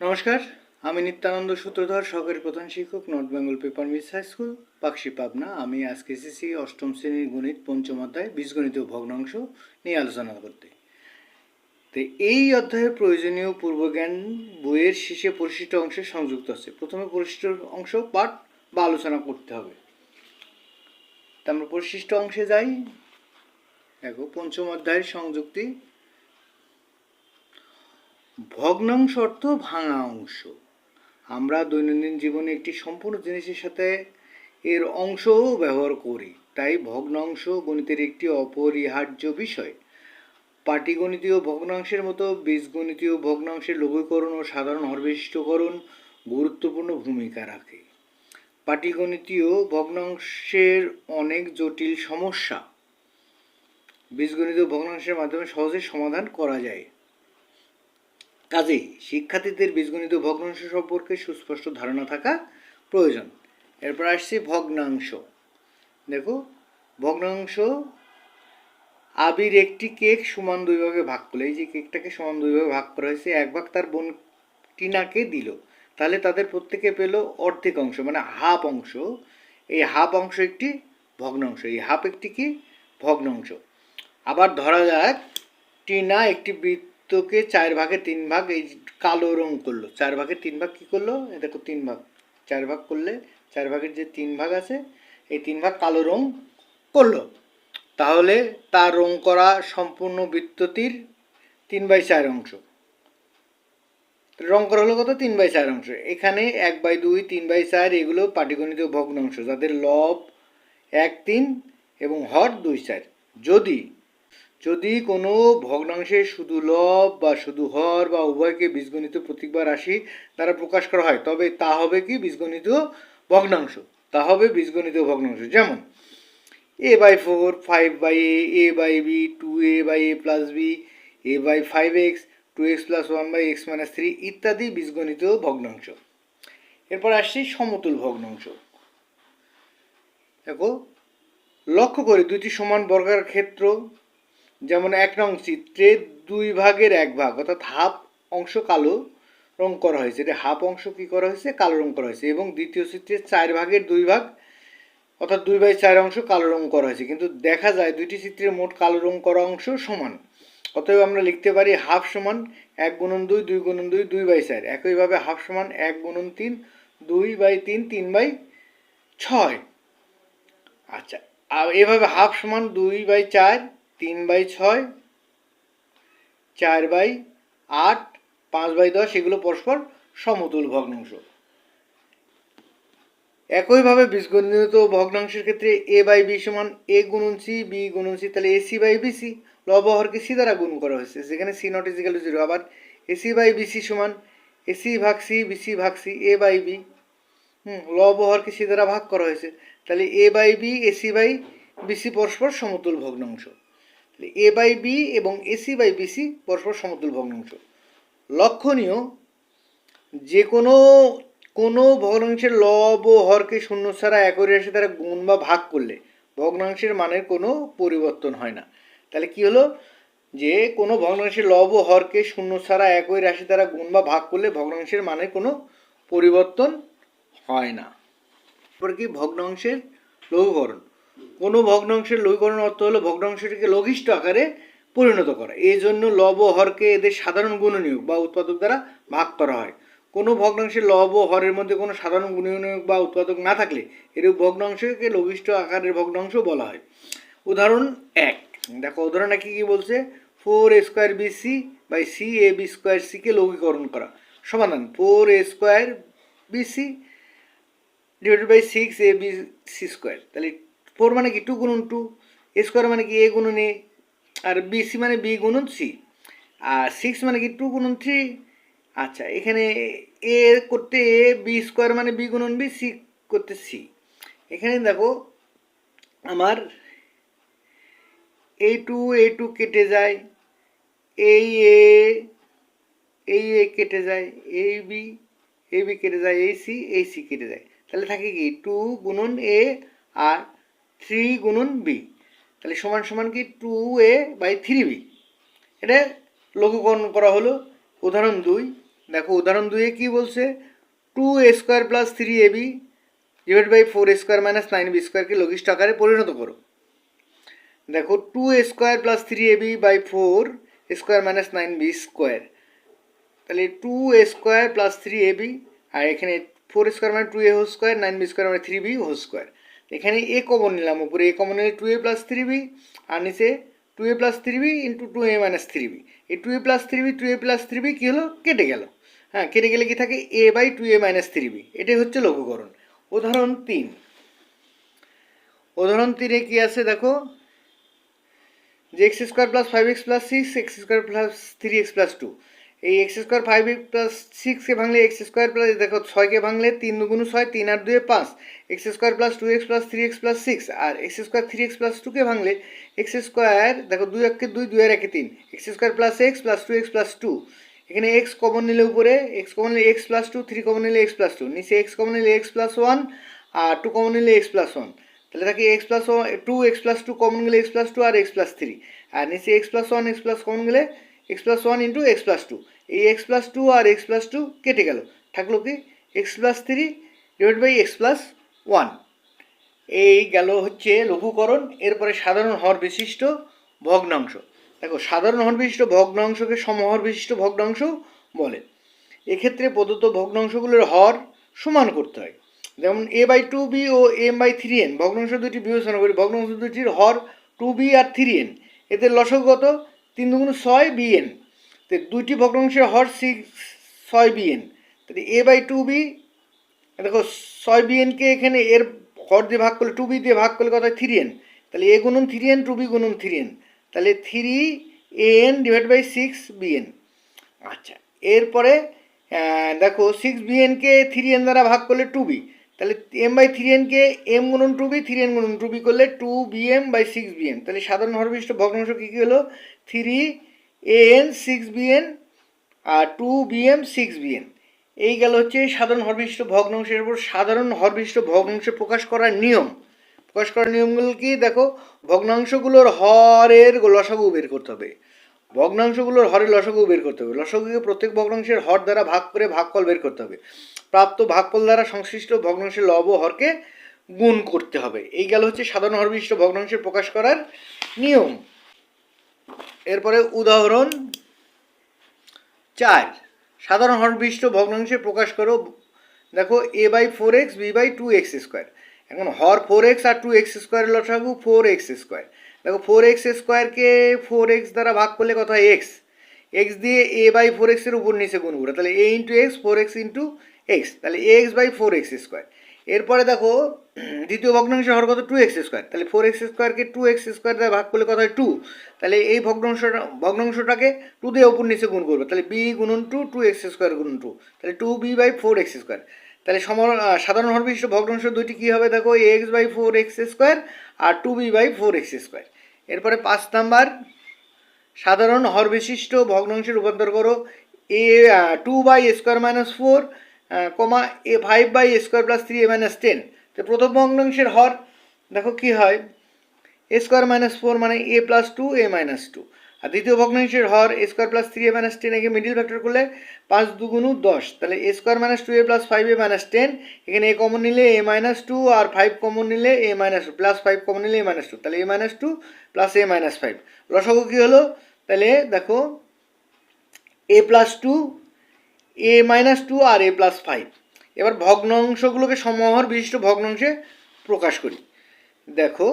নমস্কার, আমি নিত্যানন্দ সূত্রধর, সহকারী প্রধান শিক্ষক north Bengal paper mills high school Pakshi Pabna. আমি আজকে এসেছি অষ্টম শ্রেণির গণিত পঞ্চম অধ্যায়, বীজগণিত ভগ্নাংশ নিয়ে আলোচনা করতে। তো এই অধ্যায়ের প্রয়োজনীয় পূর্বজ্ঞান বইয়ের শেষে পরিশিষ্ট অংশে সংযুক্ত আছে। প্রথমে পরিশিষ্ট অংশ, পাঠ বা আলোচনা করতে হবে। তা আমরা পরিশিষ্ট অংশে যাই। দেখো, পঞ্চম অধ্যায়ের সংযুক্তি। ভগ্নাংশ অর্থ ভাঙা অংশ। আমরা দৈনন্দিন জীবনে একটি সম্পূর্ণ জিনিসের সাথে এর অংশও ব্যবহার করি। তাই ভগ্নাংশ গণিতের একটি অপরিহার্য বিষয়। পাটিগণিতীয় ভগ্নাংশের মতো বীজগণিতীয় ভগ্নাংশের লঘুকরণ ও সাধারণ হরবিশিষ্টকরণ গুরুত্বপূর্ণ ভূমিকা রাখে। পাটিগণিতীয় ভগ্নাংশের অনেক জটিল সমস্যা বীজগণিতীয় ভগ্নাংশের মাধ্যমে সহজে সমাধান করা যায়। কাজেই শিক্ষার্থীদের বীজগণিত ভগ্নাংশ সম্পর্কে সুস্পষ্ট ধারণা থাকা প্রয়োজন। এরপর আসছে ভগ্নাংশ। দেখো, ভগ্নাংশ আবির একটি কেক সমান দুইভাবে ভাগ করলে। এই যে কেকটাকে সমান দুইভাবে ভাগ করা হয়েছে, এক ভাগ তার বোন টিনাকে দিল। তাহলে তাদের প্রত্যেকে পেল অর্ধেক অংশ মানে হাফ অংশ। এই হাফ অংশ একটি ভগ্নাংশ, এই হাফ একটি কি? ভগ্নাংশ। আবার ধরা যাক, টিনা একটি বৃত্তকে চার ভাগে তিন ভাগ, এই কালো রং করল। চার ভাগে তিন ভাগ কি করল? দেখো, তিন ভাগ। চার ভাগ করলে চার ভাগের যে তিন ভাগ আছে, এই তিন ভাগ কালো রং করল। তাহলে তার রং করা সম্পূর্ণ বৃত্তটির তিন বাই চার অংশ। রং করা হলো কত? তিন বাই চার অংশ। এখানে এক বাই দুই, তিন বাই চার, এগুলো পাটিগণিত ভগ্নাংশ, যাদের লব এক, তিন এবং হর দুই, চার। যদি যদি কোনো ভগ্নাংশে শুধু লব বা শুধু হর বা উভয়কে বীজগণিত প্রতীক বা রাশি দ্বারা প্রকাশ করা হয়, তবে তা হবে কি বীজগণিত ভগ্নাংশ? তা হবে বীজগণিত ভগ্নাংশ। যেমন A by four five by A A by B two A by A plus B A by five X two X plus one by X minus three ইত্যাদি বীজগণিত ভগ্নাংশ। এরপর আসছি সমতুল ভগ্নাংশ। দেখো, লক্ষ্য করে দুইটি সমান বর্গাকার ক্ষেত্র যেমন এক নং চিত্রে দুই ভাগের এক ভাগ, অর্থাৎ হাফ অংশ কালো রং করা হয়েছে। এটা হাফ অংশ কি করা হয়েছে? কালো রং করা হয়েছে। এবং দ্বিতীয় চিত্রে চার ভাগের দুই ভাগ, অর্থাৎ দুই বাই চার অংশ কালো রং করা হয়েছে। কিন্তু দেখা যায় দুইটি চিত্রের মোট কালো রং করা অংশ সমান। অতএব আমরা লিখতে পারি হাফ সমান এক গুণন দুই দুই গুণন দুই দুই বাই চার। একইভাবে হাফ সমান এক গুণন তিন, দুই বাই তিন তিন বাই ছয়। আচ্ছা এভাবে হাফ সমান দুই বাই চার তিন বাই ছয়, চার বাই আট, পাঁচ বাই দশ, এগুলো পরস্পর সমতুল ভগ্নাংশ। একইভাবে বীজগণিত ভগ্নাংশের ক্ষেত্রে এ বাই বি সমান এ গুণন সি, বি গুণন সি, তাহলে এসি বাই বিসি লবহরকে সি দ্বারা গুণ করা হয়েছে। সেখানে সি নট ইজিক্যাল জিরো আবার এসি বাই বিসি সমান এসি ভাগ সি বিসি ভাগ সি, এ বাই বি, হুম লবহরকে সি দ্বারা ভাগ করা হয়েছে। তাহলে A by B AC by BC পরস্পর সমতুল ভগ্নাংশ। এ বাই বি এবং এসি বাই বিসি পরস্পর সমতুল ভগ্নাংশ। লক্ষণীয়, যে কোনো কোনো ভগ্নাংশের লব ও হরকে শূন্য ছাড়া একই রাশি দ্বারা গুণ বা ভাগ করলে ভগ্নাংশের মানের কোনো পরিবর্তন হয় না। তাহলে কি হলো? যে কোনো ভগ্নাংশের লব ও হরকে শূন্য ছাড়া একই রাশি দ্বারা গুণ বা ভাগ করলে ভগ্নাংশের মানের কোনো পরিবর্তন হয় না। এরপর কি? ভগ্নাংশের লঘুকরণ কোনো ভগ্নাংশের লঘুকরণ অর্থ হলো ভগ্নাংশটিকে লঘিষ্ঠ আকারে পরিণত করা। এই জন্য লব ও হরকে এদের সাধারণ গুণনীয়ক বা উৎপাদক দ্বারা ভাগ করা হয়। কোনো ভগ্নাংশের লব ও হরের মধ্যে কোনো সাধারণ গুণনীয়ক বা উৎপাদক না থাকলে এরূপ ভগ্নাংশকে লঘিষ্ঠ আকারের ভগ্নাংশ বলা হয়। উদাহরণ এক। দেখো, উদাহরণ একে কী বলছে? Four A square B C by C A B square সিকে লঘীকরণ করা। সমাধান, four A square B C divided by six A B C square. তাহলে ফোর মানে কি, টু গুণন টু, এ স্কোয়ার মানে কি, এ গুণন এ, আর বি সি মানে বি গুণন সি, আর সিক্স মানে কি, টু গুণন থ্রি। আচ্ছা এখানে এ করতে এ, বি স্কোয়ার মানে বি গুণন বি, সি করতে সি। এখানে দেখো, আমার এই টু, এ টু কেটে যায় এই এ এই এ কেটে যায় এই বি এই বি কেটে যায় এই সি এই সি কেটে যায়। তাহলে থাকে কি, টু গুণন এ, আর থ্রি গুণন বি তাহলে সমান সমান কি two A by three B এটা লঘুকরণ করা হলো উদাহরণ দুই। দেখো উদাহরণ দুয়ে কি বলছে? Two A square plus three A B divide by four A square minus nine B স্কোয়ারকে লঘিষ্ঠ আকারে পরিণত করো। দেখো two A square plus three A B by four square minus nine B square তাহলে two A square plus three A B আর এখানে four square মানে two A whole square nine B square মানে থ্রি বি হোল স্কোয়ার এখানে এ common নিলাম, উপরে এ common নিলে two A plus three B আর নিচে two A plus three B into two A minus three B এই two A plus three B two A plus three B কী হলো? কেটে গেল। হ্যাঁ কেটে গেলে কি থাকে? A by two A minus three B এটাই হচ্ছে লঘুকরণ। উদাহরণ তিন। উদাহরণ তিনে কি আছে? দেখো, যে X square plus five X plus six X square plus three X plus two এই এক্স স্কোয়ার ফাইভ প্লাস সিক্সকে ভাঙলে এক্স স্কোয়ার প্লাস দেখো ছয়কে ভাঙলে তিন দুগুণ ছয় তিন আর দুয়ে পাঁচ X square plus two X plus three X plus six আর X square three X plus টুকে ভাঙলে এক্স স্কোয়ার দেখো দুই একে দুই দুই আর একে তিন x square plus x plus two x plus two এখানে এক্স কমন নিলে উপরে এক্স কমন নিলে x plus two three common নিলে এক্স প্লাস টু নিচে এক্স কমন নিলে এক্স প্লাস ওয়ান আর টু কমন নিলে এক্স প্লাস ওয়ান তাহলে থাকে x plus one two x plus two common গেলে এক্স প্লাস টু আর এক্স প্লাস থ্রি আর নিচে x plus one x plus common গেলে x plus one into x plus two এই x plus two আর x plus two কেটে গেল। থাকল কি? X plus three divide by x plus one এই গেল হচ্ছে লঘুকরণ, এরপরে সাধারণ হর বিশিষ্ট ভগ্নাংশ। দেখো, সাধারণ হর বিশিষ্ট ভগ্নাংশকে সমহর বিশিষ্ট ভগ্নাংশ বলে। এক্ষেত্রে প্রদত্ত ভগ্নাংশগুলোর হর সমান করতে হয়। যেমন এ বাই টু বি ও এম বাই থ্রি এন ভগ্নাংশ দুটি বিবেচনা করি। ভগ্নাংশ দুটির হর টু বি আর থ্রি এন এতে লসক কত তিন দুগুণ ছয় বি এন তো দুইটি ভগ্নাংশের হর সিক্স ছয় বি এন তাহলে এ বাই টু বি দেখো ছয় বি এনকে এখানে এর হর দিয়ে ভাগ করলে, টু বি দিয়ে ভাগ করলে কত থ্রি এন। তাহলে এ গুণন থ্রি এন, টু বি গুণন থ্রি এন। তাহলে three a n divide by six b n আচ্ছা এরপরে দেখো সিক্স বি এনকে থ্রি এন দ্বারা ভাগ করলে টু বি। তাহলে এম বাই থ্রি এনকে এম গুণন টু বি, থ্রি এন গুণন টু বি করলে two b m by six b তাহলে সাধারণ হরবিষ্ট ভগ্নাংশ কী কী হলো? Three a n, six b n R two b m, six b n. এই গেল হচ্ছে সাধারণ হরবিষ্ট ভগ্নাংশের উপর সাধারণ হরবিষ্ট ভগ্নাংশ প্রকাশ করার নিয়ম। প্রকাশ করার নিয়মগুলো কি? দেখো, ভগ্নাংশগুলোর হরের লসাগু বের করতে হবে। ভগ্নাংশগুলোর হরের লসাগু বের করতে হবে। লসাগুকে প্রত্যেক ভগ্নাংশের হর দ্বারা ভাগ করে ভাগফল বের করতে হবে। প্রাপ্ত ভাগফল দ্বারা সংশ্লিষ্ট ভগ্নাংশের লব হরকে গুণ করতে হবে। এই গেল হচ্ছে সাধারণ হরবিষ্ট ভগ্নাংশের প্রকাশ করার নিয়ম। এরপরে উদাহরণ চার। সাধারণ হরবিষ্ট ভগ্নাংশে প্রকাশ করো, দেখো a by four x b by two x square এখন হর ফোর এক্স আর টু এক্স স্কোয়ারের লসাগু ফোর এক্স স্কোয়ার দেখো ফোর এক্স স্কোয়ারকে ফোর এক্স দ্বারা ভাগ করলে কত হয়? এক্স এক্স দিয়ে এ বাই ফোর এক্সের উপর নিচে গুণ করে। তাহলে a into x four x into x তাহলে x by four x square এরপরে দেখো, দ্বিতীয় ভগ্নাংশের হর কত টু এক্স স্কোয়ার তাহলে ফোর এক্স স্কোয়ারকে টু এক্স স্কোয়ার দ্বারা ভাগ করলে কত হয়? টু তাহলে এই ভগ্নাংশটা ভগ্নাংশটাকে টু দিয়ে ওপর নিচে গুণ করবে। তাহলে বি গুণন টু টু এক্স স্কোয়ার গুণন টু তাহলে two b by four x square তাহলে সম সাধারণ হরবিশিষ্ট ভগ্নাংশ দুইটি কী হবে দেখো? X by four x square R two b by four x square এরপরে পাঁচ নাম্বার, সাধারণ হর বিশিষ্ট ভগ্নাংশে রূপান্তর করো। A two by square minus four comma a five by a square plus three a minus ten তো প্রথম ভগ্নাংশের হর, দেখো কি হয়? এ স্কোয়ার মাইনাস ফোর মানে a plus two a minus two আর দ্বিতীয় ভগ্নাংশের হর a square plus three a minus ten একে মিডিল ফ্যাক্টর করলে পাঁচ দুগুণু দশ। তাহলে a square minus two a plus five a minus ten এখানে এ কমন নিলে এ মাইনাস টু আর ফাইভ কমন নিলে a minus two plus five common নিলে এ মাইনাস টু তাহলে a minus two plus a minus five লসগু কী হলো? তাহলে দেখো a plus two a minus two R a plus five এবার ভগ্নাংশগুলোকে সমহর বিশিষ্ট ভগ্নাংশে প্রকাশ করি দেখো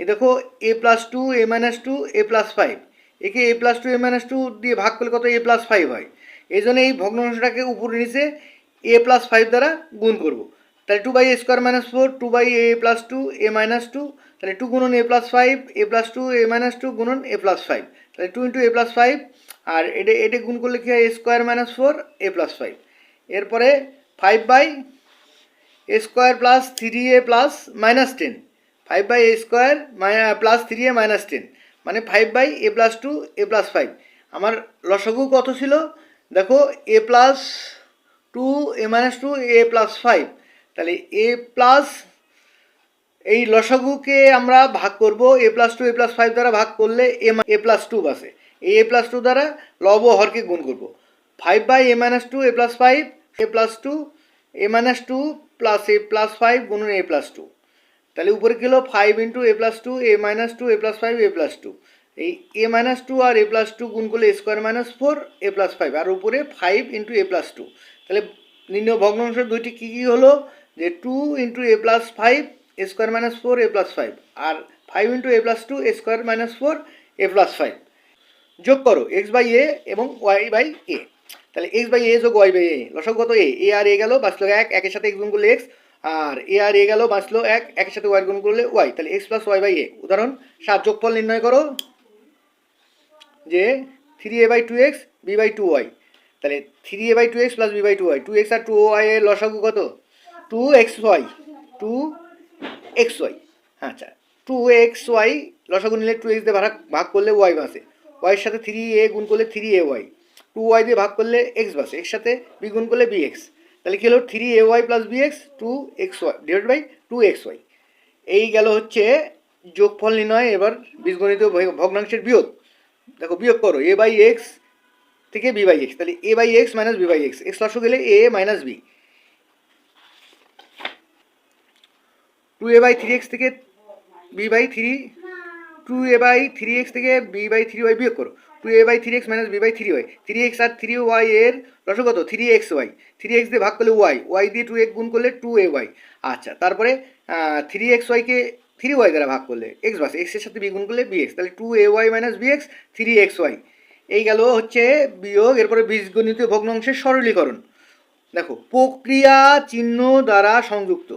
এ দেখো a plus two a minus two a plus five একে a plus two a minus two দিয়ে ভাগ করলে কত এ প্লাস ফাইভ হয় এই জন্য এই ভগ্নাংশটাকে উপরে নিচে এ প্লাস ফাইভ দ্বারা গুণ করব তাহলে two by a square minus four two by a plus two a minus two তাহলে টু গুণন a plus five a plus two a minus two গুণন এ প্লাস ফাইভ তাহলে two into a plus five আর এটা এটা গুণ করলে কী হয়? A square minus four a plus five এরপরে five by a square plus three a plus minus ten five by a square plus three a minus ten মানে five by a plus two a plus five আমার লসগু কত ছিল? দেখো a plus two a minus two a plus five তাহলে a plus এই লসাগুকে আমরা ভাগ করব a plus two a plus five দ্বারা ভাগ করলে এ এ প্লাস টু বাসে এই এ প্লাস টু দ্বারা লব ও হরকে গুণ করব five by a minus two a plus five a plus two a minus two plus a plus five গুণন এ প্লাস টু তাহলে উপরে গেল five into a plus two a minus two a plus five a plus two এই a minus two আর a plus two গুণ করলে square minus four a plus five আর উপরে five into a plus two তাহলে নির্ণয় ভগ্নাংশ দুইটি কী কী হলো যে two into a plus five a square minus four a plus five R five into a plus two a square minus four a plus five যোগ করো এক্স বাই এ এবং ওয়াই বাই এ তাহলে এক্স বাই এ যোগ Y by এ লসক কত? এ এ আর এ গেল, বাঁচলো এক, একের সাথে এক্স গুণ করলে এক্স আর এ আর এ গেল, বাঁচলো এক, একের সাথে ওয়াই গুণ করলে ওয়াই তাহলে x plus y by a উদাহরণ, সাত যোগফল নির্ণয় করো, যে three a by two x b by two y তাহলে three a by two x plus b by two y two x R two y এর লসাগু কত? Two x y two x y. আচ্ছা টু এক্স ওয়াই লসাগু নিলে two x দিয়ে ভাগ ভাগ করলে ওয়াই বাসে। ওয়াইয়ের সাথে থ্রি এ গুণ করলে three a y. Two y দিয়ে ভাগ করলে এক্স বাসে। এর সাথে বি গুণ করলে বি এক্স। তাহলে কী হলো? Three a y plus b x, two x y divide by two x y. এই গেল হচ্ছে যোগফল নির্ণয়, এবার বীজগণিত ভগ্নাংশের বিয়োগ। দেখো, বিয়োগ করো এ বাই এক্স থেকে বি বাই এক্স তাহলে a by x minus b by x x লসও গেলে a minus b two a by three x থেকে b by three two a by three x থেকে বি বাই থ্রি ওয়াই বিয়োগ করো। Two a by three x minus b by three y three x R three y এর রসগত three x y three x দিয়ে ভাগ করলে y y দিয়ে two x গুণ করলে টু এ ওয়াই আচ্ছা তারপরে থ্রি এক্স ওয়াইকে থ্রি ওয়াই দ্বারা ভাগ করলে এক্স বাস। এক্সের সাথে বি গুণ করলে বি এক্স তাহলে two a y minus b x three x y এই গেল হচ্ছে বিয়োগ, এরপরে বীজগণিত ভগ্নাংশের সরলীকরণ। দেখো, প্রক্রিয়া চিহ্ন দ্বারা সংযুক্ত।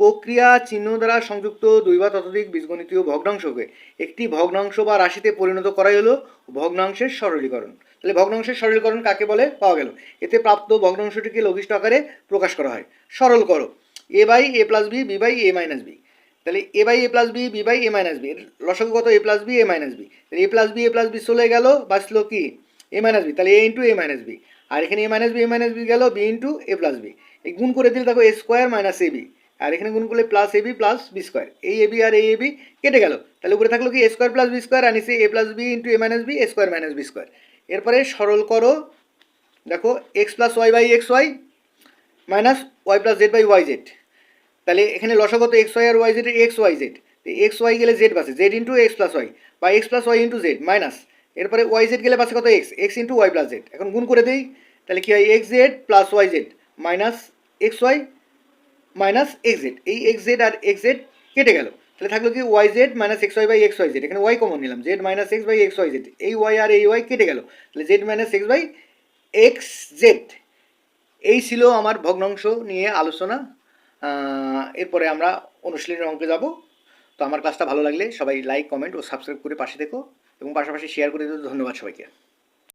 প্রক্রিয়া চিহ্ন দ্বারা সংযুক্ত দুই বা ততোধিক বীজগণিতীয় ভগ্নাংশকে একটি ভগ্নাংশ বা রাশিতে পরিণত করাই হলো ভগ্নাংশের সরলীকরণ। তাহলে ভগ্নাংশের সরলীকরণ কাকে বলে? পাওয়া গেল। এতে প্রাপ্ত ভগ্নাংশটিকে লঘিষ্ঠ আকারে প্রকাশ করা হয়। সরল করো। A by a plus b b by a minus b. তাহলে a by a plus b b by a minus b লসক কত a plus b, a minus b. তাহলে a plus b, a plus b চলে গেল, বাঁচলো কি? A minus b. তাহলে a into a minus b. আর এখানে a minus b, a minus b গেল, b into a plus b. এই গুণ করে দিলে দেখো a square minus a b. আর এখানে গুণ করলে plus a b plus b square এই এ বি আর এই এ বি কেটে গেল। তাহলে উপরে থাকল কি? A square plus b square আর নিচে a plus b into a minus b a square minus b square এরপরে সরল করো, দেখো x plus y by x y minus y plus z by y z তাহলে এখানে লসগত এক্স ওয়াই আর y z x y z x y গেলে z বাসে z into x plus y বা x plus y into z minus এরপরে y z গেলে বাসে কত x x into y plus z এখন গুণ করে দিই, তাহলে কী হয়? X z plus y z minus x y minus x z এই এক্স জেড আর এক্স জেড কেটে গেল। তাহলে থাকল কি y z minus x y by x y z এখানে ওয়াই কমন নিলাম। Z minus x by x y z এই ওয়াই আর এই ওয়াই কেটে গেল। তাহলে z minus x by x z এই ছিল আমার ভগ্নাংশ নিয়ে আলোচনা। এরপরে আমরা অনুশীলনের অঙ্কে যাব। তো আমার ক্লাসটা ভালো লাগলে সবাই লাইক কমেন্ট ও সাবস্ক্রাইব করে পাশে দেখো এবং পাশাপাশি শেয়ার করে দিও। ধন্যবাদ সবাইকে।